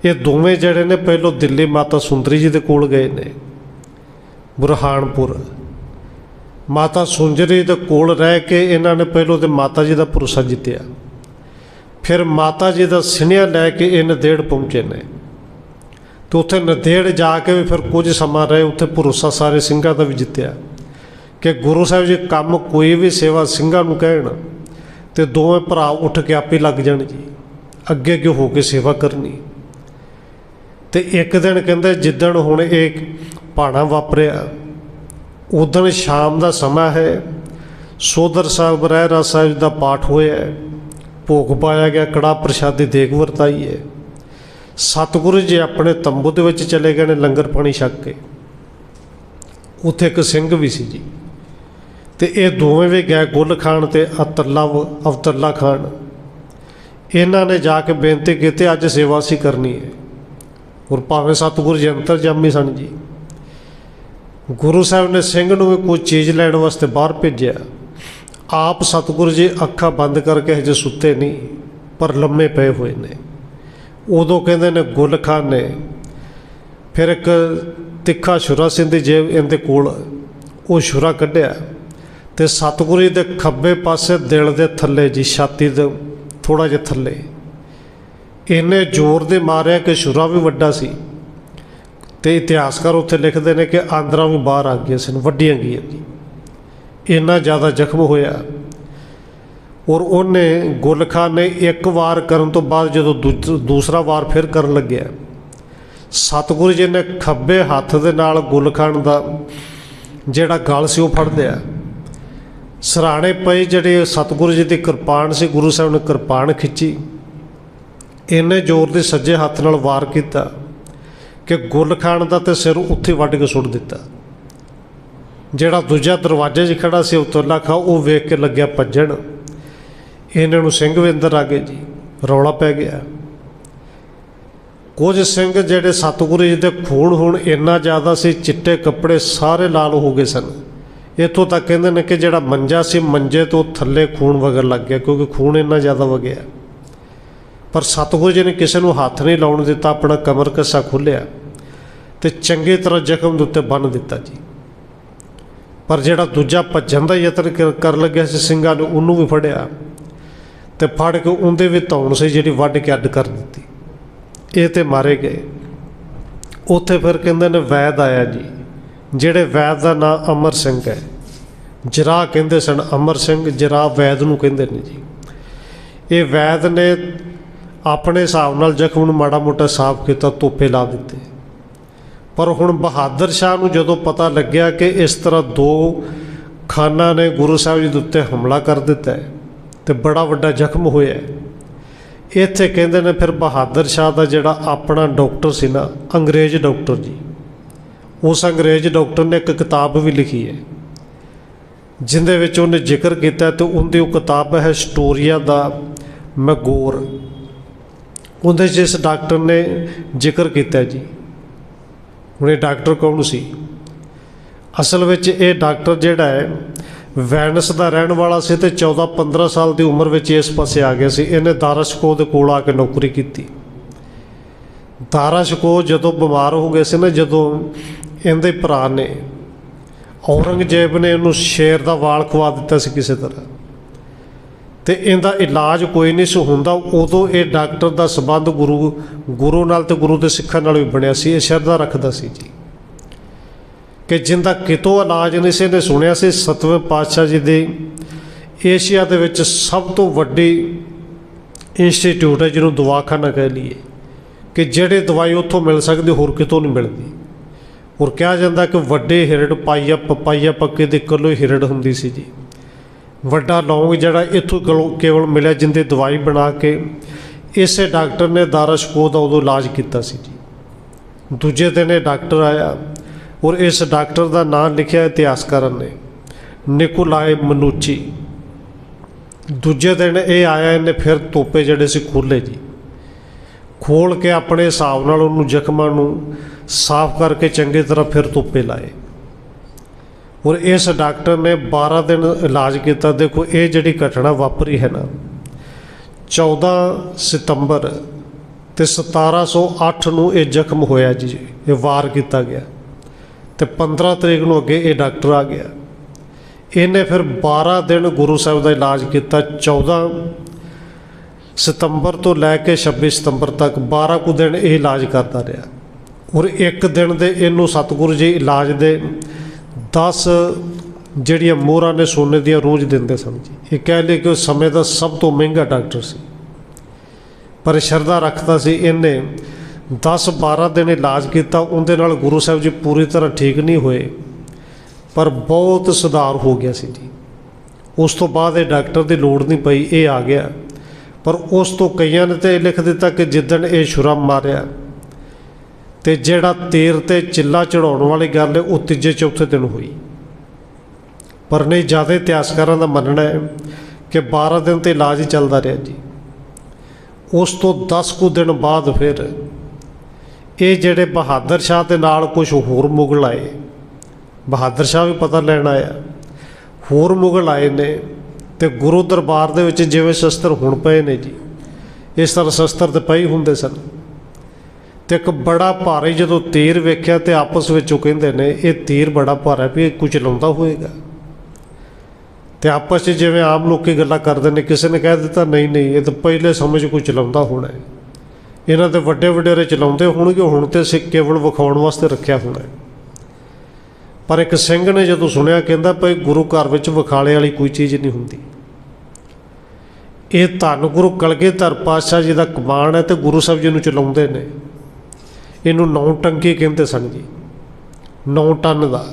ਇਹ ਦੋਵੇਂ ਜਿਹੜੇ ਨੇ ਪਹਿਲੋਂ ਦਿੱਲੀ ਮਾਤਾ ਸੁੰਦਰੀ ਜੀ ਦੇ ਕੋਲ ਗਏ ਨੇ, ਬੁਰਹਾਨਪੁਰ। ਮਾਤਾ ਸੁੰਦਰੀ ਦੇ ਕੋਲ ਰਹਿ ਕੇ ਇਹਨਾਂ ਨੇ ਪਹਿਲੋਂ ਤੇ ਮਾਤਾ ਜੀ ਦਾ ਭਰੋਸਾ ਜਿੱਤਿਆ। ਫਿਰ ਮਾਤਾ ਜੀ ਦਾ ਸਿਨਿਆ ਲੈ ਕੇ ਇਹ ਨਦੇੜ ਪਹੁੰਚੇ ਨੇ। ਤੇ ਉੱਥੇ ਨਦੇੜ ਜਾ ਕੇ ਵੀ ਫਿਰ ਕੁਝ ਸਮਾਂ ਰਹੇ, ਉੱਥੇ ਭਰੋਸਾ ਸਾਰੇ ਸਿੰਘਾਂ ਦਾ ਵੀ ਜਿੱਤਿਆ। ਕਿ ਗੁਰੂ ਸਾਹਿਬ ਜੀ ਕੰਮ ਕੋਈ ਵੀ ਸੇਵਾ ਸਿੰਘਾਂ ਨੂੰ ਕਹਿਣ, ਤੇ ਦੋਵੇਂ ਭਰਾ ਉੱਠ ਕੇ ਆਪੇ ਲੱਗ ਜਾਣ ਜੀ। ਅੱਗੇ ਅੱਗੇ ਹੋ ਕੇ ਸੇਵਾ ਕਰਨੀ। ਤੇ ਇੱਕ ਦਿਨ ਕਹਿੰਦੇ ਜਿੱਦਣ ਹੁਣ ਇਹ ਪਾਣਾ ਵਾਪਰਿਆ ਉਦੋਂ ਸ਼ਾਮ ਦਾ ਸਮਾਂ ਹੈ, ਸੋਦਰ ਸਾਹਿਬ, ਰਹਿਰਾ ਸਾਹਿਬ ਦਾ ਪਾਠ ਹੋਇਆ ਭੋਗ ਪਾਇਆ ਗਿਆ ਕੜਾ ਪ੍ਰਸ਼ਾਦੀ ਦੇਗ ਵਰਤਾਈ ਹੈ ਸਤਿਗੁਰੂ ਜੀ ਆਪਣੇ ਤੰਬੂ ਦੇ ਵਿੱਚ ਚਲੇ ਗਏ ਨੇ ਲੰਗਰ ਪਾਣੀ ਛਕ ਕੇ। ਉੱਥੇ ਇੱਕ ਸਿੰਘ ਵੀ ਸੀ ਜੀ। ਤੇ ਇਹ ਦੋਵੇਂ ਵੀ ਗਏ ਗੁੱਲ ਖਾਣ ਤੇ ਅਤੱਲਾ ਅਬਦੁੱਲਾ ਖਾਣ। ਇਹਨਾਂ ਨੇ ਜਾ ਕੇ ਬੇਨਤੀ ਕੀਤੀ, ਅੱਜ ਸੇਵਾ ਸੀ ਕਰਨੀ ਹੈ। ਔਰ ਭਾਵੇਂ ਸਤਿਗੁਰੂ ਜੀ ਅੰਤਰ ਜਾਮੀ ਸਨ ਜੀ। ਗੁਰੂ ਸਾਹਿਬ ਨੇ ਸਿੰਘ ਨੂੰ ਵੀ ਕੋਈ ਚੀਜ਼ ਲੈਣ ਵਾਸਤੇ ਬਾਹਰ ਭੇਜਿਆ। ਆਪ ਸਤਿਗੁਰੂ ਜੀ ਅੱਖਾਂ ਬੰਦ ਕਰਕੇ ਹਜੇ ਸੁੱਤੇ ਨਹੀਂ, ਪਰ ਲੰਮੇ ਪਏ ਹੋਏ ਨੇ। ਉਦੋਂ ਕਹਿੰਦੇ ਨੇ ਗੁੱਲ ਖਾਨ ਨੇ। ਫਿਰ ਇੱਕ ਤਿੱਖਾ ਸ਼ੁਰਾ ਸਿੰਘ ਦੀ ਜੇਬ ਇਹਦੇ ਕੋਲ ਉਹ ਸ਼ੁਰਾ ਕੱਢਿਆ ਤੇ ਸਤਿਗੁਰੂ ਜੀ ਦੇ ਖੱਬੇ ਪਾਸੇ ਦਿਲ ਦੇ ਥੱਲੇ ਜੀ, ਛਾਤੀ ਦੇ ਥੋੜਾ ਜਿਹਾ ਥੱਲੇ। ਇਹਨੇ ਜ਼ੋਰ ਦੇ ਮਾਰਿਆ ਕਿ ਛੁਰਾ ਵੀ ਵੱਡਾ ਸੀ ਤੇ ਇਤਿਹਾਸਕਾਰ ਉੱਥੇ ਲਿਖਦੇ ਨੇ ਕਿ ਆਂਦਰਾਂ ਵੀ ਬਾਹਰ ਆ ਗਈਆਂ ਸਨ, ਵੱਡੀਆਂ ਗਈਆਂ ਜੀ। ਇੰਨਾ ਜ਼ਿਆਦਾ ਜ਼ਖਮ ਹੋਇਆ। ਔਰ ਉਹਨੇ ਗੁੱਲ ਖਾਨ ਨੇ ਇੱਕ ਵਾਰ ਕਰਨ ਤੋਂ ਬਾਅਦ ਜਦੋਂ ਦੂਜ- ਦੂਸਰਾ ਵਾਰ ਫਿਰ ਕਰਨ ਲੱਗਿਆ। ਸਤਿਗੁਰੂ ਜੀ ਨੇ ਖੱਬੇ ਹੱਥ ਦੇ ਨਾਲ ਗੁੱਲ ਖਾਨ ਦਾ ਜਿਹੜਾ ਗਲ ਸੀ ਉਹ ਫੜ ਲਿਆ। ਸਰਾਣੇ ਪਏ ਜਿਹੜੇ ਸਤਿਗੁਰੂ ਜੀ ਦੀ ਕਿਰਪਾਨ ਸੀ, ਗੁਰੂ ਸਾਹਿਬ ਨੇ ਕਿਰਪਾਨ ਖਿੱਚੀ। ਇੰਨੇ ਜ਼ੋਰ ਦੇ ਸੱਜੇ ਹੱਥ ਨਾਲ ਵਾਰ ਕੀਤਾ ਕਿ ਗੁੱਲ ਖਾਨ ਦਾ ਤੇ ਸਿਰ ਉੱਥੇ ਵੱਢ ਕੇ ਸੁੱਟ ਦਿੱਤਾ। ਜਿਹੜਾ ਦੂਜਾ ਦਰਵਾਜ਼ੇ 'ਚ ਖੜਾ ਸੀ ਉਤਲਾ ਖਾ, ਉਹ ਵੇਖ ਕੇ ਲੱਗਿਆ ਭੱਜਣ। ਇਹਨਾਂ ਨੂੰ ਸਿੰਘ ਵੀ ਅੰਦਰ ਆ ਗਏ ਜੀ, ਰੌਲਾ ਪੈ ਗਿਆ। ਕੁਝ ਸਿੰਘ ਜਿਹੜੇ ਸਤਿਗੁਰੂ ਜੀ ਦੇ ਖੂਨ ਹੁਣ ਇੰਨਾ ਜ਼ਿਆਦਾ ਸੀ, ਚਿੱਟੇ ਕੱਪੜੇ ਸਾਰੇ ਲਾਲ ਹੋ ਗਏ ਸਨ। ਇੱਥੋਂ ਤੱਕ ਕਹਿੰਦੇ ਨੇ ਕਿ ਜਿਹੜਾ ਮੰਜਾ ਸੀ, ਮੰਜੇ ਤੋਂ ਥੱਲੇ ਖੂਨ ਵਗਣ ਲੱਗ ਗਿਆ, ਕਿਉਂਕਿ ਖੂਨ ਇੰਨਾ ਜ਼ਿਆਦਾ ਵਗਿਆ। ਪਰ ਸਤਿਗੁਰੂ ਜੀ ਨੇ ਕਿਸੇ ਨੂੰ ਹੱਥ ਨਹੀਂ ਲਾਉਣ ਦਿੱਤਾ, ਆਪਣਾ ਕਮਰ ਕੱਸਾ ਖੋਲ੍ਹਿਆ ਤੇ ਚੰਗੀ ਤਰ੍ਹਾਂ ਜ਼ਖਮ ਦੇ ਉੱਤੇ ਬੰਨ੍ਹ ਦਿੱਤਾ ਜੀ। ਪਰ ਜਿਹੜਾ ਦੂਜਾ ਭੱਜਣ ਦਾ ਯਤਨ ਕਰ- ਕਰਨ ਲੱਗਿਆ ਸੀ, ਸਿੰਘਾਂ ਨੂੰ ਉਹਨੂੰ ਵੀ ਫੜਿਆ। ਤੇ ਫੜ ਕੇ ਉਹਦੇ ਵੀ ਧੌਣ ਸੀ ਜਿਹੜੀ ਵੱਢ ਕੇ ਅੱਡ ਕਰ ਦਿੱਤੀ। ਇਹ ਤੇ ਮਾਰੇ ਗਏ। ਉੱਥੇ ਫਿਰ ਕਹਿੰਦੇ ਨੇ ਵੈਦ ਆਇਆ ਜੀ, ਜਿਹੜੇ ਵੈਦ ਦਾ ਨਾਂ ਅਮਰ ਸਿੰਘ ਹੈ। ਜਰਾ ਕਹਿੰਦੇ ਸਨ ਅਮਰ ਸਿੰਘ, ਜਰਾ ਵੈਦ ਨੂੰ ਕਹਿੰਦੇ ਨੇ ਜੀ। ਇਹ ਵੈਦ ਨੇ ਆਪਣੇ ਹਿਸਾਬ ਨਾਲ ਜ਼ਖਮ ਨੂੰ ਮਾੜਾ ਮੋਟਾ ਸਾਫ਼ ਕੀਤਾ, ਤੋਪੇ ਲਾ ਦਿੱਤੇ। ਪਰ ਹੁਣ ਬਹਾਦਰ ਸ਼ਾਹ ਨੂੰ ਜਦੋਂ ਪਤਾ ਲੱਗਿਆ ਕਿ ਇਸ ਤਰ੍ਹਾਂ ਦੋ ਖਾਨਾਂ ਨੇ ਗੁਰੂ ਸਾਹਿਬ ਜੀ ਦੇ ਉੱਤੇ ਹਮਲਾ ਕਰ ਦਿੱਤਾ ਹੈ ਤੇ ਬੜਾ ਵੱਡਾ ਜ਼ਖਮ ਹੋਇਆ ਇੱਥੇ ਕਹਿੰਦੇ ਨੇ ਫਿਰ ਬਹਾਦਰ ਸ਼ਾਹ ਦਾ ਜਿਹੜਾ ਆਪਣਾ ਡਾਕਟਰ ਸੀ ਨਾ, ਅੰਗਰੇਜ਼ ਡਾਕਟਰ ਜੀ। ਉਸ ਅੰਗਰੇਜ਼ ਡਾਕਟਰ ਨੇ ਇੱਕ ਕਿਤਾਬ ਵੀ ਲਿਖੀ ਹੈ। ਜਿੰਦੇ ਵਿੱਚ ਉਹਨੇ ਜ਼ਿਕਰ ਕੀਤਾ ਤੇ ਉਹਦੀ ਉਹ ਕਿਤਾਬ ਹੈ ਸਟੋਰੀਆ ਦਾ ਮੈਗੋਰ। ਉਹਦੇ 'ਚ ਇਸ ਡਾਕਟਰ ਨੇ ਜ਼ਿਕਰ ਕੀਤਾ ਜੀ। ਹੁਣ ਇਹ ਡਾਕਟਰ ਕੌਣ ਸੀ? ਅਸਲ ਵਿੱਚ ਇਹ ਡਾਕਟਰ ਜਿਹੜਾ ਹੈ ਵੈਨਸ ਦਾ ਰਹਿਣ ਵਾਲਾ ਸੀ ਤੇ 14 15 ਸਾਲ ਦੀ ਉਮਰ ਵਿੱਚ ਇਸ ਪਾਸੇ ਆ ਗਿਆ ਸੀ। ਇਹਨੇ ਦਾਰਸ਼ਕੋ ਦੇ ਕੋਲ ਆ ਕੇ ਨੌਕਰੀ ਕੀਤੀ। ਦਾਰਸ਼ਕੋ ਜਦੋਂ ਬਿਮਾਰ ਹੋ ਗਏ ਸੀ ਨਾ, ਜਦੋਂ ਇਹਦੇ ਭਰਾ ਨੇ ਔਰੰਗਜ਼ੇਬ ਨੇ ਇਹਨੂੰ ਸ਼ੇਰ ਦਾ ਵਾਲ ਖਵਾ ਦਿੱਤਾ ਸੀ ਕਿਸੇ ਤਰ੍ਹਾਂ। ਤੇ ਇਹਦਾ ਇਲਾਜ ਕੋਈ ਨਹੀਂ ਸੀ ਹੁੰਦਾ, ਉਦੋਂ ਇਹ ਡਾਕਟਰ ਦਾ ਸਬੰਧ ਗੁਰੂ ਗੁਰੂ ਨਾਲ ਤੇ ਗੁਰੂ ਦੇ ਸਿੱਖਾਂ ਨਾਲ ਵੀ ਬਣਿਆ ਸੀ। ਇਹ ਸ਼ਰਧਾ ਰੱਖਦਾ ਸੀ ਜੀ। ਕਿ ਜਿੰਦਾ ਕਿਤੋਂ ਇਲਾਜ ਨਹੀਂ ਸੀ ਨੇ ਸੁਣਿਆ ਸੀ ਸਤਵੇਂ ਪਾਤਸ਼ਾਹ ਜੀ ਦੇ। ਏਸ਼ੀਆ ਦੇ ਵਿੱਚ ਸਭ ਤੋਂ ਵੱਡੀ ਇੰਸਟੀਚਿਊਟ ਹੈ ਜਿਹਨੂੰ ਦਵਾਖਾਨਾ ਕਹਿ ਲਈਏ, ਕਿ ਜਿਹੜੇ ਦਵਾਈ ਉੱਥੋਂ ਮਿਲ ਸਕਦੀ, ਹੋਰ ਕਿਤੋਂ ਨਹੀਂ ਮਿਲਦੀ। ਔਰ ਕਿਹਾ ਜਾਂਦਾ ਕਿ ਵੱਡੇ ਹਿਰੜ ਪਾਈਆ ਪਪਾਈਆ ਪੱਕੇ ਦੇ ਕਿਲੋ ਹਿਰੜ ਹੁੰਦੀ ਸੀ ਜੀ। ਵੱਡਾ ਲੌਂਗ ਜਿਹੜਾ ਇੱਥੋਂ ਕੋਲੋਂ ਕੇਵਲ ਮਿਲਿਆ ਜਿੰਦੇ ਦਵਾਈ ਬਣਾ ਕੇ, ਇਸੇ ਡਾਕਟਰ ਨੇ ਦਾਰਾ ਦਾਰਸ਼ਕੋ ਦਾ ਉਦੋਂ ਇਲਾਜ ਕੀਤਾ ਸੀ ਜੀ। ਦੂਜੇ ਦਿਨ ਇਹ ਡਾਕਟਰ ਆਇਆ ਔਰ ਇਸ ਡਾਕਟਰ ਦਾ ਨਾਮ ਲਿਖਿਆ ਇਤਿਹਾਸਕਾਰਾਂ ਨੇ, ਨਿਕੋਲਾਏ ਮਨੂਚੀ। ਦੂਜੇ ਦਿਨ ਇਹ ਆਇਆ, ਇਹਨੇ ਫਿਰ ਤੋਪੇ ਜਿਹੜੇ ਸੀ ਖੋਲੇ ਜੀ। ਖੋਲ ਕੇ ਆਪਣੇ ਹਿਸਾਬ ਨਾਲ ਉਹਨੂੰ ਜ਼ਖਮਾਂ ਨੂੰ ਸਾਫ਼ ਕਰਕੇ ਚੰਗੀ ਤਰ੍ਹਾਂ ਫਿਰ ਤੋਪੇ ਲਾਏ। ਔਰ ਇਸ ਡਾਕਟਰ ਨੇ 12 ਦਿਨ ਇਲਾਜ ਕੀਤਾ। ਦੇਖੋ, ਇਹ ਜਿਹੜੀ ਘਟਨਾ ਵਾਪਰੀ ਹੈ ਨਾ 14 ਸਤੰਬਰ ਤੇ 1708 ਨੂੰ ਇਹ ਜ਼ਖਮ ਹੋਇਆ ਜੀ, ਇਹ ਵਾਰ ਕੀਤਾ ਗਿਆ। ਤੇ 15 ਤਰੀਕ ਨੂੰ ਅੱਗੇ ਇਹ ਡਾਕਟਰ ਆ ਗਿਆ। ਇਹਨੇ ਫਿਰ 12 ਦਿਨ ਗੁਰੂ ਸਾਹਿਬ ਦਾ ਇਲਾਜ ਕੀਤਾ 14 ਸਤੰਬਰ ਤੋਂ ਲੈ ਕੇ 26 ਸਤੰਬਰ ਤੱਕ 12 ਕੁ ਦਿਨ ਇਹ ਇਲਾਜ ਕਰਦਾ ਰਿਹਾ। ਔਰ ਇੱਕ ਦਿਨ ਦੇ ਇਹਨੂੰ ਸਤਿਗੁਰੂ ਜੀ ਇਲਾਜ ਦੇ 10 ਜਿਹੜੀਆਂ ਮੋਹਰਾਂ ਨੇ ਸੋਨੇ ਦੀਆਂ ਰੋਜ਼ ਦਿੰਦੇ ਸਨ ਜੀ। ਇਹ ਕਹਿ ਲਏ ਕਿ ਉਸ ਸਮੇਂ ਦਾ ਸਭ ਤੋਂ ਮਹਿੰਗਾ ਡਾਕਟਰ ਸੀ। ਪਰ ਸ਼ਰਧਾ ਰੱਖਦਾ ਸੀ ਇਹਨੇ 10 12 ਦਿਨ ਇਲਾਜ ਕੀਤਾ, ਉਹਦੇ ਨਾਲ ਗੁਰੂ ਸਾਹਿਬ ਜੀ ਪੂਰੀ ਤਰ੍ਹਾਂ ਠੀਕ ਨਹੀਂ ਹੋਏ, ਪਰ ਬਹੁਤ ਸੁਧਾਰ ਹੋ ਗਿਆ ਸੀ ਜੀ। ਉਸ ਤੋਂ ਬਾਅਦ ਇਹ ਡਾਕਟਰ ਦੀ ਲੋੜ ਨਹੀਂ ਪਈ, ਇਹ ਆ ਗਿਆ। ਪਰ ਉਸ ਤੋਂ ਕਈਆਂ ਨੇ ਤੇ ਇਹ ਲਿਖ ਦਿੱਤਾ ਕਿ ਜਿੱਦਣ ਇਹ ਸ਼ੁਰਮ ਮਾਰਿਆ, ਤੇ ਜਿਹੜਾ ਤੀਰ ਤੇ ਚਿੱਲਾ ਚੜਾਉਣ ਵਾਲੀ ਗੱਲ ਉਹ ਤੀਜੇ ਚੌਥੇ ਦਿਨ ਹੋਈ। ਪਰ ਨਹੀਂ, ਜ਼ਿਆਦਾ ਇਤਿਹਾਸਕਾਰਾਂ ਦਾ ਮੰਨਣਾ ਹੈ ਕਿ 12 ਦਿਨ ਤੇ ਇਲਾਜ ਹੀ ਚੱਲਦਾ ਰਿਹਾ ਜੀ। ਉਸ ਤੋਂ 10 ਕੁ ਦਿਨ ਬਾਅਦ ਫਿਰ ਇਹ ਜਿਹੜੇ ਬਹਾਦਰ ਸ਼ਾਹ ਦੇ ਨਾਲ ਕੁਝ ਹੋਰ ਮੁਗਲ ਆਏ। ਬਹਾਦਰ ਸ਼ਾਹ ਵੀ ਪਤਾ ਲੈਣ ਆਇਆ। ਹੋਰ ਮੁਗਲ ਆਏ ਨੇ ਤੇ ਗੁਰੂ ਦਰਬਾਰ ਦੇ ਵਿੱਚ ਜਿਵੇਂ ਸ਼ਸਤਰ ਹੁਣ ਪਏ ਨੇ ਜੀ, ਇਸ ਤਰ੍ਹਾਂ ਸ਼ਸਤਰ ਤੇ ਪਏ ਹੁੰਦੇ ਸਨ। ਤੇ ਇੱਕ ਬੜਾ ਭਾਰੀ ਜਦੋਂ ਤੀਰ ਵੇਖਿਆ ਤੇ ਆਪਸ ਵਿੱਚ ਉਹ ਕਹਿੰਦੇ ਨੇ, ਇਹ ਤੀਰ ਬੜਾ ਭਾਰਾ ਵੀ ਇਹ ਕੁਝ ਲਾਉਂਦਾ ਹੋਏਗਾ। ਤੇ ਆਪਸ 'ਚ ਜਿਵੇਂ ਆਮ ਲੋਕੀ ਗੱਲਾਂ ਕਰਦੇ ਨੇ, ਕਿਸੇ ਨੇ ਕਹਿ ਦਿੱਤਾ, ਨਹੀਂ ਨਹੀਂ, ਇਹ ਤਾਂ ਪਹਿਲੇ ਸਮਝ ਕੁਝ ਲਾਉਂਦਾ ਹੋਣਾ ਹੈ। ਇਹਨਾਂ ਦੇ ਵੱਡੇ ਵਡੇਰੇ ਚਲਾਉਂਦੇ ਹੋਣਗੇ ਹੁਣ ਤੇ ਸਿੱਖ ਕੇਵਲ ਵਿਖਾਉਣ ਵਾਸਤੇ ਰੱਖਿਆ ਹੋਣਾ ਪਰ ਇੱਕ ਸਿੰਘ ਨੇ ਜਦੋਂ ਸੁਣਿਆ, ਕਹਿੰਦਾ ਭਈ ਗੁਰੂ ਘਰ ਵਿੱਚ ਵਿਖਾਲੇ ਵਾਲੀ ਕੋਈ ਚੀਜ਼ ਨਹੀਂ ਹੁੰਦੀ। ਇਹ ਧੰਨ ਗੁਰੂ ਕਲਗੀਧਰ ਪਾਤਸ਼ਾਹ ਜੀ ਦਾ ਕਮਾਨ ਹੈ ਤੇ ਗੁਰੂ ਸਾਹਿਬ ਜੀ ਨੂੰ ਚਲਾਉਂਦੇ ਨੇ। ਇਹਨੂੰ ਨੌ ਟੰਕੀ ਕਹਿੰਦੇ ਸਨ ਜੀ। 9 ਟਨ ਦਾ।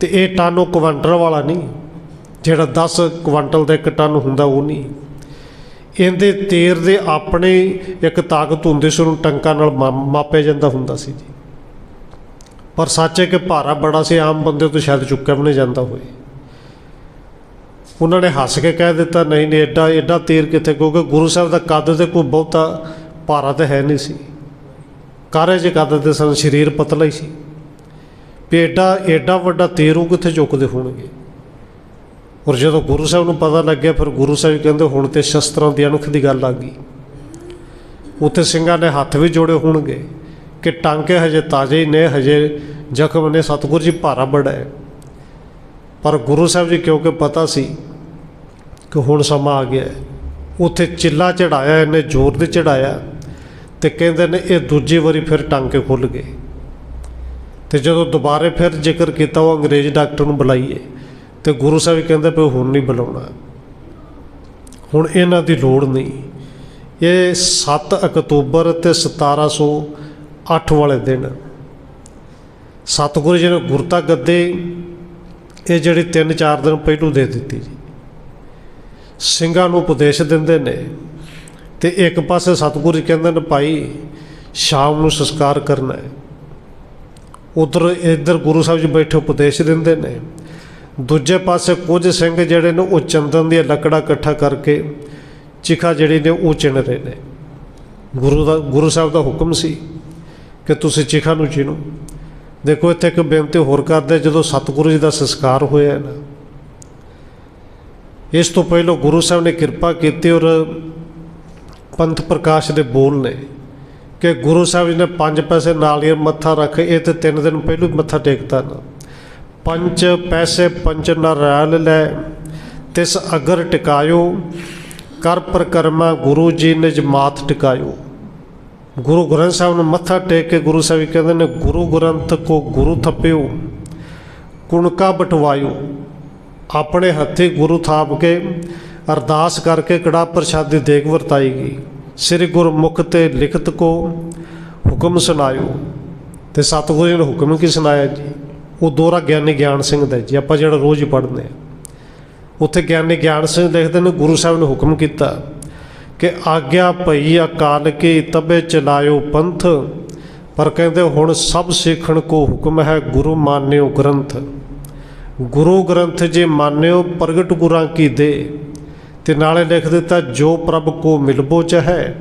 ਤੇ ਇਹ ਟਨ ਉਹ ਕੁਆਂਟਲ ਵਾਲਾ ਨਹੀਂ, ਜਿਹੜਾ 10 ਕੁਆਂਟਲ ਦਾ ਇੱਕ ਟਨ ਹੁੰਦਾ ਉਹ ਨਹੀਂ। ਇਹਦੇ ਤੇਰ ਦੇ ਆਪਣੇ ਇੱਕ ਤਾਕਤ ਹੁੰਦੀ ਸੀ, ਉਹਨੂੰ ਟੰਕਾਂ ਨਾਲ ਮਾ- ਮਾਪਿਆ ਜਾਂਦਾ ਹੁੰਦਾ ਸੀ ਜੀ। ਪਰ ਸੱਚ ਹੈ ਕਿ ਭਾਰਾ ਬੜਾ ਸੀ, ਆਮ ਬੰਦੇ ਤੋਂ ਸ਼ਾਇਦ ਚੁੱਕਿਆ ਵੀ ਨਹੀਂ ਜਾਂਦਾ ਹੋਏ ਉਹਨਾਂ ਨੇ ਹੱਸ ਕੇ ਕਹਿ ਦਿੱਤਾ, ਨਹੀਂ ਨਹੀਂ ਐਡਾ ਐਡਾ ਤੀਰ ਕਿੱਥੇ? ਕਿਉਂਕਿ ਗੁਰੂ ਸਾਹਿਬ ਦਾ ਕੱਦ ਤੇ ਕੋਈ ਬਹੁਤਾ ਭਾਰਾ ਤਾਂ ਹੈ ਨਹੀਂ ਸੀ। ਕਾਰੇ ਜੇ ਕੱਦ ਤੇ ਸਨ? ਸਰੀਰ ਪਤਲਾ ਹੀ ਸੀ। ਵੀ ਐਡਾ ਐਡਾ ਵੱਡਾ ਤੀਰ ਉਹ ਕਿੱਥੇ ਚੁੱਕਦੇ ਹੋਣਗੇ? ਔਰ ਜਦੋਂ ਗੁਰੂ ਸਾਹਿਬ ਨੂੰ ਪਤਾ ਲੱਗਿਆ, ਫਿਰ ਗੁਰੂ ਸਾਹਿਬ ਕਹਿੰਦੇ, ਹੁਣ ਤੇ ਸ਼ਸਤਰਾਂ ਦੀ ਅਣਖ ਦੀ ਗੱਲ ਆ ਗਈ। ਉੱਥੇ ਸਿੰਘਾਂ ਨੇ ਹੱਥ ਵੀ ਜੋੜੇ ਹੋਣਗੇ ਕਿ ਟਾਂਕੇ ਹਜੇ ਤਾਜ਼ੇ ਹੀ ਨੇ, ਹਜੇ ਜ਼ਖਮ ਨੇ, ਸਤਿਗੁਰੂ ਜੀ ਭਾਰਾ ਬੜਾ ਹੈ। ਪਰ ਗੁਰੂ ਸਾਹਿਬ ਜੀ ਕਿਉਂਕਿ ਪਤਾ ਸੀ ਕਿ ਹੁਣ ਸਮਾਂ ਆ ਗਿਆ ਉੱਥੇ ਚਿੱਲਾ ਚੜਾਇਆ, ਇਹਨੇ ਜ਼ੋਰ ਦੇ ਚੜਾਇਆ ਤੇ ਕਹਿੰਦੇ ਨੇ, ਇਹ ਦੂਜੀ ਵਾਰੀ ਫਿਰ ਟਾਂਕੇ ਖੁੱਲ ਗਏ। ਤੇ ਜਦੋਂ ਦੁਬਾਰੇ ਫਿਰ ਜ਼ਿਕਰ ਕੀਤਾ, ਉਹ ਅੰਗਰੇਜ਼ ਡਾਕਟਰ ਨੂੰ ਬੁਲਾਈਏ। ਤੇ ਗੁਰੂ ਸਾਹਿਬ ਕਹਿੰਦੇ ਪਏ, ਹੁਣ ਨਹੀਂ ਬੁਲਾਉਣਾ। ਹੁਣ ਇਹਨਾਂ ਦੀ ਲੋੜ ਨਹੀਂ। ਇਹ 7 ਅਕਤੂਬਰ ਤੇ 1708 ਵਾਲੇ ਦਿਨ। ਸਤਿਗੁਰੂ ਜੀ ਨੇ ਗੁਰਤਾ ਗੱਦੇ, ਇਹ ਜਿਹੜੀ 3-4 ਦਿਨ ਪਹਿਲੂ ਦੇ ਦਿੱਤੀ ਜੀ। ਸਿੰਘਾਂ ਨੂੰ ਉਪਦੇਸ਼ ਦਿੰਦੇ ਨੇ ਤੇ ਇੱਕ ਪਾਸੇ ਸਤਿਗੁਰੂ ਜੀ ਕਹਿੰਦੇ ਨੇ, ਭਾਈ, ਸ਼ਾਮ ਨੂੰ ਸੰਸਕਾਰ ਕਰਨਾ ਹੈ। ਉਧਰ, ਇੱਧਰ ਗੁਰੂ ਸਾਹਿਬ ਜੀ ਬੈਠੇ ਉਪਦੇਸ਼ ਦਿੰਦੇ ਨੇ। ਦੂਜੇ ਪਾਸੇ ਕੁਝ ਸਿੰਘ ਜਿਹੜੇ ਨੇ ਉਹ ਚੰਦਨ ਦੀਆਂ ਲੱਕੜਾਂ ਇਕੱਠਾ ਕਰਕੇ ਚਿਖਾ ਜਿਹੜੀ ਨੇ ਉਹ ਚਿਣ ਰਹੇ ਨੇ। ਗੁਰੂ ਦਾ, ਗੁਰੂ ਸਾਹਿਬ ਦਾ ਹੁਕਮ ਸੀ ਕਿ ਤੁਸੀਂ ਚਿਖਾ ਨੂੰ ਚਿਣੋ। ਦੇਖੋ, ਇੱਥੇ ਇੱਕ ਬੇਨਤੀ ਹੋਰ ਕਰਦੇ, ਜਦੋਂ ਸਤਿਗੁਰੂ ਜੀ ਦਾ ਸੰਸਕਾਰ ਹੋਇਆ ਨਾ, ਇਸ ਤੋਂ ਪਹਿਲਾਂ ਗੁਰੂ ਸਾਹਿਬ ਨੇ ਕਿਰਪਾ ਕੀਤੀ ਔਰ ਪੰਥ ਪ੍ਰਕਾਸ਼ ਦੇ ਬੋਲ ਨੇ ਕਿ ਗੁਰੂ ਸਾਹਿਬ ਜੀ ਨੇ ਪੰਜ ਪੈਸੇ ਨਾਲ ਹੀ ਮੱਥਾ ਰੱਖ, ਇਹ ਤੇ ਤਿੰਨ ਦਿਨ ਪਹਿਲਾਂ ਮੱਥਾ ਟੇਕਤਾ ਨਾ। ਪੰਚ ਪੈਸੇ ਪੰਚ ਨਰਾਲ ਲੈ, ਤਿਸ ਅਗਰ ਟਿਕਾਇਓ, ਕਰ ਪ੍ਰਕਰਮਾ ਗੁਰੂ ਜੀ ਨਿਜ ਮਾਥ ਟਿਕਾਇਓ। ਗੁਰੂ ਗ੍ਰੰਥ ਸਾਹਿਬ ਨੂੰ ਮੱਥਾ ਟੇਕ ਕੇ ਗੁਰੂ ਸਾਹਿਬ ਜੀ ਕਹਿੰਦੇ ਨੇ, ਗੁਰੂ ਗ੍ਰੰਥ ਕੋ ਗੁਰੂ ਥੱਪਿਓ ਕੁਣਕਾ ਬਟਵਾਇਓ? ਆਪਣੇ ਹੱਥੀ ਗੁਰੂ ਥਾਪ ਕੇ ਅਰਦਾਸ ਕਰਕੇ ਕੜਾ ਪ੍ਰਸ਼ਾਦੀ ਦੇਗ ਵਰਤਾਈ ਗਈ ਸ੍ਰੀ ਗੁਰਮੁਖ ਤੇ ਲਿਖਤ ਕੋ ਹੁਕਮ ਸੁਣਾਇਓ। ਤੇ ਸਤਿਗੁਰੂ ਜੀ ਨੇ ਹੁਕਮ ਕੀ ਸੁਣਾਇਆ ਜੀ? ਉਹ ਦੋਰਾ ਗਿਆਨੀ ਗਿਆਨ ਸਿੰਘ ਦਾ ਜੀ ਆਪਾਂ ਜਿਹੜਾ ਰੋਜ਼ ਹੀ ਪੜ੍ਹਦੇ ਆ ਉੱਥੇ ਗਿਆਨੀ ਗਿਆਨ ਸਿੰਘ ਲਿਖਦੇ ਨੇ ਗੁਰੂ ਸਾਹਿਬ ਨੇ ਹੁਕਮ ਕੀਤਾ ਕਿ ਆਗਿਆ ਭਈ ਅਕਾਲ ਕੀ ਤਬੇ ਚਲਾਇਓ ਪੰਥ ਪਰ ਕਹਿੰਦੇ ਹੁਣ ਸਭ ਸਿੱਖਣ ਕੋ ਹੁਕਮ ਹੈ ਗੁਰੂ ਮਾਨਿਓ ਗ੍ਰੰਥ। ਗੁਰੂ ਗ੍ਰੰਥ ਜੇ ਮਾਨਿਓ ਪ੍ਰਗਟ ਗੁਰਾਂ ਕੀ ਦੇ? ਤੇ ਨਾਲੇ ਲਿਖ ਦਿੱਤਾ ਜੋ ਪ੍ਰਭ ਕੋ ਮਿਲਬੋ ਚਾਹੈ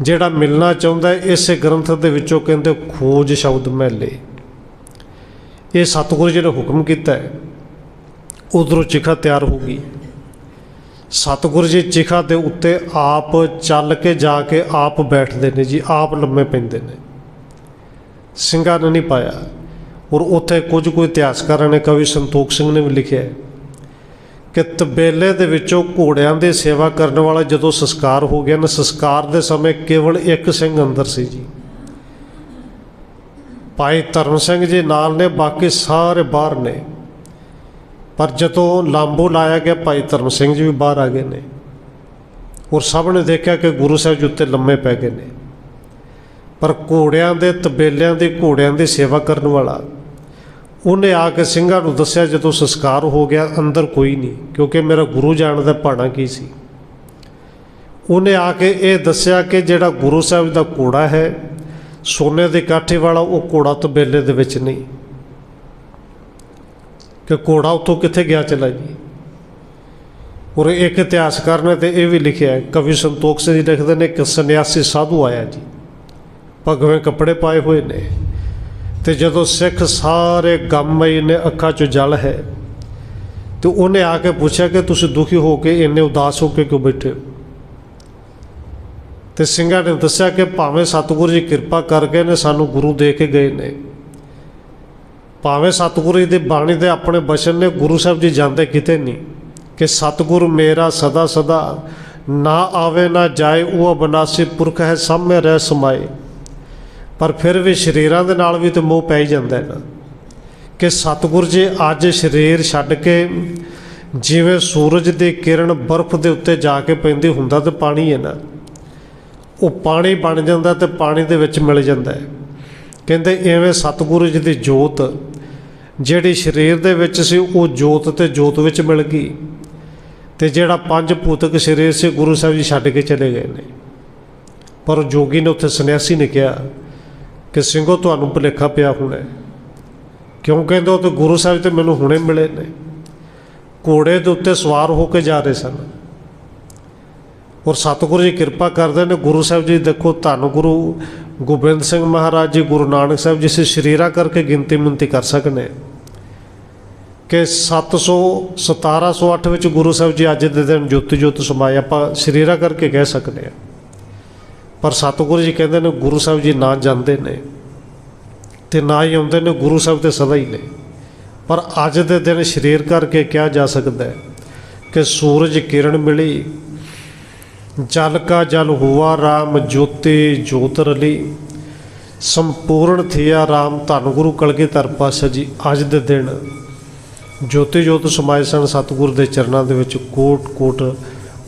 ਜਿਹੜਾ ਮਿਲਣਾ ਚਾਹੁੰਦਾ ਹੈ, ਇਸੇ ਗ੍ਰੰਥ ਦੇ ਵਿੱਚੋਂ ਕਹਿੰਦੇ ਖੋਜ ਸ਼ਬਦ ਮੈਲੇ ਇਹ ਸਤਿਗੁਰੂ ਜੀ ਨੇ ਹੁਕਮ ਕੀਤਾ ਹੈ, ਉਧਰੋਂ ਚਿਖਾ ਤਿਆਰ ਹੋ ਗਈ ਸਤਿਗੁਰੂ ਜੀ ਚਿਖਾ ਦੇ ਉੱਤੇ ਆਪ ਚੱਲ ਕੇ ਜਾ ਕੇ ਆਪ ਬੈਠਦੇ ਨੇ ਜੀ, ਆਪ ਲੰਮੇ ਪੈਂਦੇ ਨੇ। ਸਿੰਘਾਂ ਨੇ ਨਹੀਂ ਪਾਇਆ। ਔਰ ਉੱਥੇ ਕੁਝ ਕੋਈ ਇਤਿਹਾਸਕਾਰਾਂ ਨੇ, ਕਵੀ ਸੰਤੋਖ ਸਿੰਘ ਨੇ ਵੀ ਲਿਖਿਆ ਕਿ ਤਬੇਲੇ ਦੇ ਵਿੱਚੋਂ ਘੋੜਿਆਂ ਦੀ ਸੇਵਾ ਕਰਨ ਵਾਲਾ ਜਦੋਂ ਸੰਸਕਾਰ ਹੋ ਗਿਆ ਨਾ, ਸੰਸਕਾਰ ਦੇ ਸਮੇਂ ਕੇਵਲ ਇੱਕ ਸਿੰਘ ਅੰਦਰ ਸੀ ਜੀ। ਭਾਈ ਧਰਮ ਸਿੰਘ ਜੀ ਨਾਲ ਨੇ, ਬਾਕੀ ਸਾਰੇ ਬਾਹਰ ਨੇ। ਪਰ ਜਦੋਂ ਲਾਂਬੂ ਲਾਇਆ ਗਿਆ, ਭਾਈ ਧਰਮ ਸਿੰਘ ਜੀ ਵੀ ਬਾਹਰ ਆ ਗਏ ਨੇ। ਔਰ ਸਭ ਨੇ ਦੇਖਿਆ ਕਿ ਗੁਰੂ ਸਾਹਿਬ ਜੀ ਉੱਤੇ ਲੰਮੇ ਪੈ ਗਏ ਨੇ। ਪਰ ਘੋੜਿਆਂ ਦੇ ਤਬੇਲਿਆਂ ਦੇ, ਘੋੜਿਆਂ ਦੀ ਸੇਵਾ ਕਰਨ ਵਾਲਾ, ਉਹਨੇ ਆ ਕੇ ਸਿੰਘਾਂ ਨੂੰ ਦੱਸਿਆ, ਜਦੋਂ ਸੰਸਕਾਰ ਹੋ ਗਿਆ, ਅੰਦਰ ਕੋਈ ਨਹੀਂ, ਕਿਉਂਕਿ ਮੇਰਾ ਗੁਰੂ ਜਾਣ ਦਾ ਭਾਣਾ ਕੀ ਸੀ? ਉਹਨੇ ਆ ਕੇ ਇਹ ਦੱਸਿਆ ਕਿ ਜਿਹੜਾ ਗੁਰੂ ਸਾਹਿਬ ਦਾ ਘੋੜਾ ਹੈ ਸੋਨੇ ਦੇ ਕਾਠੇ ਵਾਲਾ ਉਹ ਘੋੜਾ ਤਬੇਲੇ ਦੇ ਵਿੱਚ ਨਹੀਂ। ਕਿ ਘੋੜਾ ਉੱਥੋਂ ਕਿੱਥੇ ਗਿਆ ਚਲਾ ਜੀ? ਔਰ ਇੱਕ ਇਤਿਹਾਸਕਾਰ ਨੇ ਤੇ ਇਹ ਵੀ ਲਿਖਿਆ ਹੈ, ਕਵੀ ਸੰਤੋਖ ਸਿੰਘ ਜੀ ਲਿਖਦੇ ਨੇ ਕਿ ਸੰਨਿਆਸੀ ਸਾਧੂ ਆਇਆ ਜੀ। ਭਗਵੇਂ ਕੱਪੜੇ ਪਾਏ ਹੋਏ ਨੇ। ਤੇ ਜਦੋਂ ਸਿੱਖ ਸਾਰੇ ਗਮਮਈ ਨੇ ਅੱਖਾਂ 'ਚ ਜਲ ਹੈ, ਤੇ ਉਹਨੇ ਆ ਕੇ ਪੁੱਛਿਆ ਕਿ ਤੁਸੀਂ ਦੁਖੀ ਹੋ ਕੇ ਇੰਨੇ ਉਦਾਸ ਹੋ ਕੇ ਕਿਉਂ ਬੈਠੇ ਹੋ? ਤੇ ਸਿੰਘਾਂ ਨੇ ਦੱਸਿਆ ਕਿ ਭਾਵੇਂ ਸਤਿਗੁਰੂ ਜੀ ਕਿਰਪਾ ਕਰਕੇ ਨੇ, ਸਾਨੂੰ ਗੁਰੂ ਦੇ ਕੇ ਗਏ ਨੇ। ਭਾਵੇਂ ਸਤਿਗੁਰੂ ਜੀ ਦੀ ਬਾਣੀ ਦੇ ਆਪਣੇ ਬਚਨ ਨੇ, ਗੁਰੂ ਸਾਹਿਬ ਜੀ ਜਾਂਦੇ ਕਿਤੇ ਨਹੀਂ। ਕਿ ਸਤਿਗੁਰ ਮੇਰਾ ਸਦਾ ਸਦਾ ਨਾ ਆਵੇ, ਨਾ ਜਾਏ, ਉਹ ਅਬਨਾਸੀ ਪੁਰਖ ਹੈ, ਸਾਹਮਣੇ ਰਹਿ ਸਮਾਏ। ਪਰ ਫਿਰ ਵੀ ਸ਼ਰੀਰਾਂ ਦੇ ਨਾਲ ਵੀ ਤੇ ਮੋਹ ਪੈ ਹੀ ਜਾਂਦਾ ਹੈ ਨਾ। ਕਿ ਸਤਿਗੁਰ ਜੀ ਅੱਜ ਸਰੀਰ ਛੱਡ ਕੇ ਜਿਵੇਂ ਸੂਰਜ ਦੀ ਕਿਰਨ ਬਰਫ਼ ਦੇ ਉੱਤੇ ਜਾ ਕੇ ਪੈਂਦੀ, ਹੁੰਦਾ ਤੇ ਪਾਣੀ ਹੈ ਨਾ। ਉਹ ਪਾਣੀ ਬਣ ਜਾਂਦਾ ਤੇ ਪਾਣੀ ਦੇ ਵਿੱਚ ਮਿਲ ਜਾਂਦਾ ਹੈ। ਕਹਿੰਦੇ ਐਵੇਂ ਸਤਿਗੁਰੂ ਜੀ ਦੀ ਜੋਤ, ਜਿਹੜੀ ਸਰੀਰ ਦੇ ਵਿੱਚ ਸੀ, ਉਹ ਜੋਤ ਤੇ ਜੋਤ ਵਿੱਚ ਮਿਲ ਗਈ ਤੇ ਜਿਹੜਾ ਪੰਜ ਭੂਤਕ ਸਰੀਰ ਸੀ, ਗੁਰੂ ਸਾਹਿਬ ਜੀ ਛੱਡ ਕੇ ਚਲੇ ਗਏ ਨੇ। ਪਰ ਜੋਗੀ ਨੇ ਉੱਥੇ ਸੰਨਿਆਸੀ ਨੇ ਕਿਹਾ ਕਿ ਸਿੰਘੋ, ਤੁਹਾਨੂੰ ਭੁਲੇਖਾ ਪਿਆ ਹੋਣਾ ਕਿਉਂ ਕਹਿੰਦੇ ਉਹ ਤੇ ਗੁਰੂ ਸਾਹਿਬ ਤੇ ਮੈਨੂੰ ਹੁਣੇ ਮਿਲੇ ਨੇ। ਘੋੜੇ ਦੇ ਉੱਤੇ ਸਵਾਰ ਹੋ ਕੇ ਜਾ ਰਹੇ ਸਨ। ਔਰ ਸਤਿਗੁਰੂ ਜੀ ਕਿਰਪਾ ਕਰਦੇ ਨੇ, ਗੁਰੂ ਸਾਹਿਬ ਜੀ ਦੇਖੋ, ਧੰਨ ਗੁਰੂ ਗੋਬਿੰਦ ਸਿੰਘ ਮਹਾਰਾਜ ਜੀ, ਗੁਰੂ ਨਾਨਕ ਸਾਹਿਬ ਜੀ ਜਿਸ ਸ਼ਰੀਰਾ ਕਰਕੇ ਗਿਣਤੀ ਮਿੰਤੀ ਕਰ ਸਕਨੇ ਕਿ 700 1708 ਵਿੱਚ ਗੁਰੂ ਸਾਹਿਬ ਜੀ ਅੱਜ ਦੇ ਦਿਨ ਜੋਤੀ ਜੁੱਤ ਸਮਾਏ, ਆਪਾਂ ਸ਼ਰੀਰਾ ਕਰਕੇ ਕਹਿ ਸਕਦੇ ਆ ਪਰ ਸਤਿਗੁਰੂ ਜੀ ਕਹਿੰਦੇ ਨੇ, ਗੁਰੂ ਸਾਹਿਬ ਜੀ ਨਾ ਜਾਂਦੇ ਨੇ ਤੇ ਨਾ ਹੀ ਆਉਂਦੇ ਨੇ, ਗੁਰੂ ਸਾਹਿਬ ਤੇ ਸਦਾ ਹੀ ਨੇ। ਪਰ ਅੱਜ ਦੇ ਦਿਨ ਸ਼ਰੀਰ ਕਰਕੇ ਕਿਹਾ ਜਾ ਸਕਦਾ ਹੈ ਕਿ ਸੂਰਜ ਕਿਰਨ ਮਿਲੀ ਜਲ ਕਾ ਜਲ ਹੁਆ RAM ਜੋਤੀ ਜੋਤ ਰਲੀ। ਸੰਪੂਰਨ ਥਿਆ ਰਾਮ ਧੰਨ ਗੁਰੂ ਕਲਗੀਧਰ ਪਾਤਸ਼ਾਹ ਜੀ ਅੱਜ ਦੇ ਦਿਨ। ਜੋਤੀ ਜੋਤ ਸਮਾਏ ਸਨ ਸਤਿਗੁਰ ਦੇ ਚਰਨਾਂ ਦੇ ਵਿੱਚ ਕੋਟ ਕੋਟ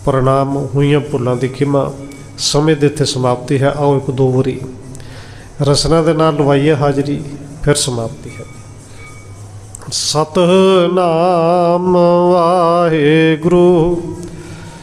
ਪ੍ਰਣਾਮ, ਹੋਈਆਂ ਭੁੱਲਾਂ ਦੀ ਖਿਮਾ। ਸਮੇਂ ਦੇ ਇੱਥੇ ਸਮਾਪਤੀ ਹੈ, ਆਓ ਇੱਕ ਦੋ ਵਾਰੀ। ਰਸਨਾ ਦੇ ਨਾਲ ਲਵਾਈਏ ਹਾਜ਼ਰੀ, ਫਿਰ ਸਮਾਪਤੀ ਹੈ। ਸਤਨਾਮ ਵਾਹਿਗੁਰੂ।